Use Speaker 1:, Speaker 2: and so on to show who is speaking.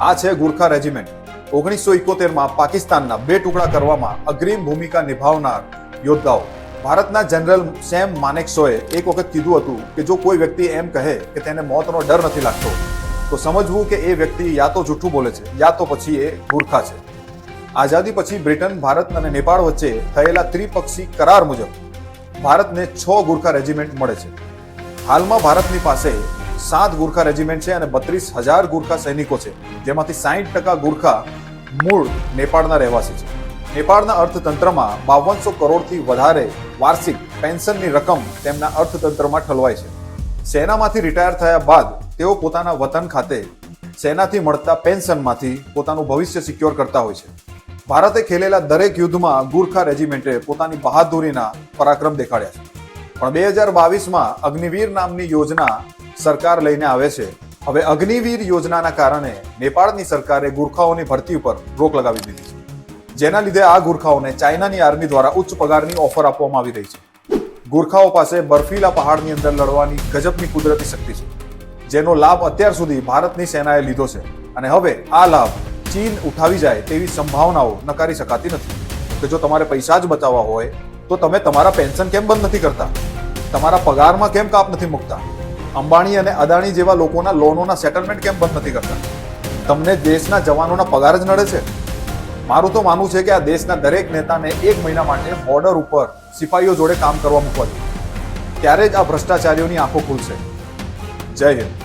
Speaker 1: આ છે ગુરખા રેજિમેન્ટ. ઓગણીસો ઇકોતેરમાં પાકિસ્તાનના બે ટુકડા કરવામાં અગ્રીમ ભૂમિકા નિભાવનાર યોદ્ધાઓ. ભારતના જનરલ સેમ માનેકશોએ એક વખત કીધું હતું કે જો કોઈ વ્યક્તિ એમ કહે કે તેને મોતનો ડર નથી લાગતો, તો સમજવું કે એ વ્યક્તિ યા તો જૂઠું બોલે છે, યા તો પછી એ ગુરખા છે. આઝાદી પછી બ્રિટન, ભારત અને નેપાળ વચ્ચે થયેલા ત્રિપક્ષી કરાર મુજબ ભારતને છ ગુરખા રેજિમેન્ટ મળે છે. હાલમાં ભારતની પાસે સાત ગુરખા રેજિમેન્ટ છે અને બત્રીસ હજાર ગુરખા સૈનિકો છે, જેમાંથી સાહીઠ ટકા ગુરખા મૂળ નેપાળના રહેવાસી છે. નેપાળના અર્થતંત્રમાં બાવનસો કરોડથી વધારે વાર્ષિક પેન્શનની રકમ તેમના અર્થતંત્રમાં ઠલવાય છે. સેનામાંથી રિટાયર થયા બાદ તેઓ પોતાના વતન ખાતે સેનાથી મળતા પેન્શનમાંથી પોતાનું ભવિષ્ય સિક્યોર કરતા હોય છે. ભારતે ખેલેલા દરેક યુદ્ધમાં ગુરખા રેજિમેન્ટે પોતાની બહાદુરીના પરાક્રમ દેખાડ્યા છે. પણ બે હજાર બાવીસમાં અગ્નિવીર નામની યોજના સરકાર લઈને આવે છે. હવે અગ્નિવીર યોજનાના કારણે નેપાળની સરકારે ગુરખાઓની ભરતી ઉપર રોક લગાવી દીધી છે. જેના લીધે આ ગુરખાઓને ચાઇનાની આર્મી દ્વારા ઉચ્ચ પગારની ઓફર આપવામાં આવી રહી છે. ગુરખાઓ પાસે બર્ફીલા પહાડની અંદર લડવાની ગજબની કુદરતી શક્તિ છે, જેનો લાભ અત્યાર સુધી ભારતની સેનાએ લીધો છે અને હવે આ લાભ ચીન ઉઠાવી જાય તેવી સંભાવનાઓ નકારી શકાતી નથી. કે જો તમારે પૈસા જ બચાવવા હોય, તો તમે તમારા પેન્શન કેમ બંધ નથી કરતા? તમારા પગારમાં કેમ કાપ નથી મૂકતા? અંબાણી અને અદાણી જેવા લોકોના લોનોના સેટલમેન્ટ કેમ બંધ નથી કરતા? તમને દેશના જવાનોના પગાર જ નડે છે? મારું તો માનવું છે કે આ દેશના દરેક નેતાને એક મહિના માટે બોર્ડર ઉપર સિપાહીઓ જોડે કામ કરવા મૂકવા જોઈએ. ત્યારે જ આ ભ્રષ્ટાચારીઓની આંખો ખુલશે. જય હિન્દ.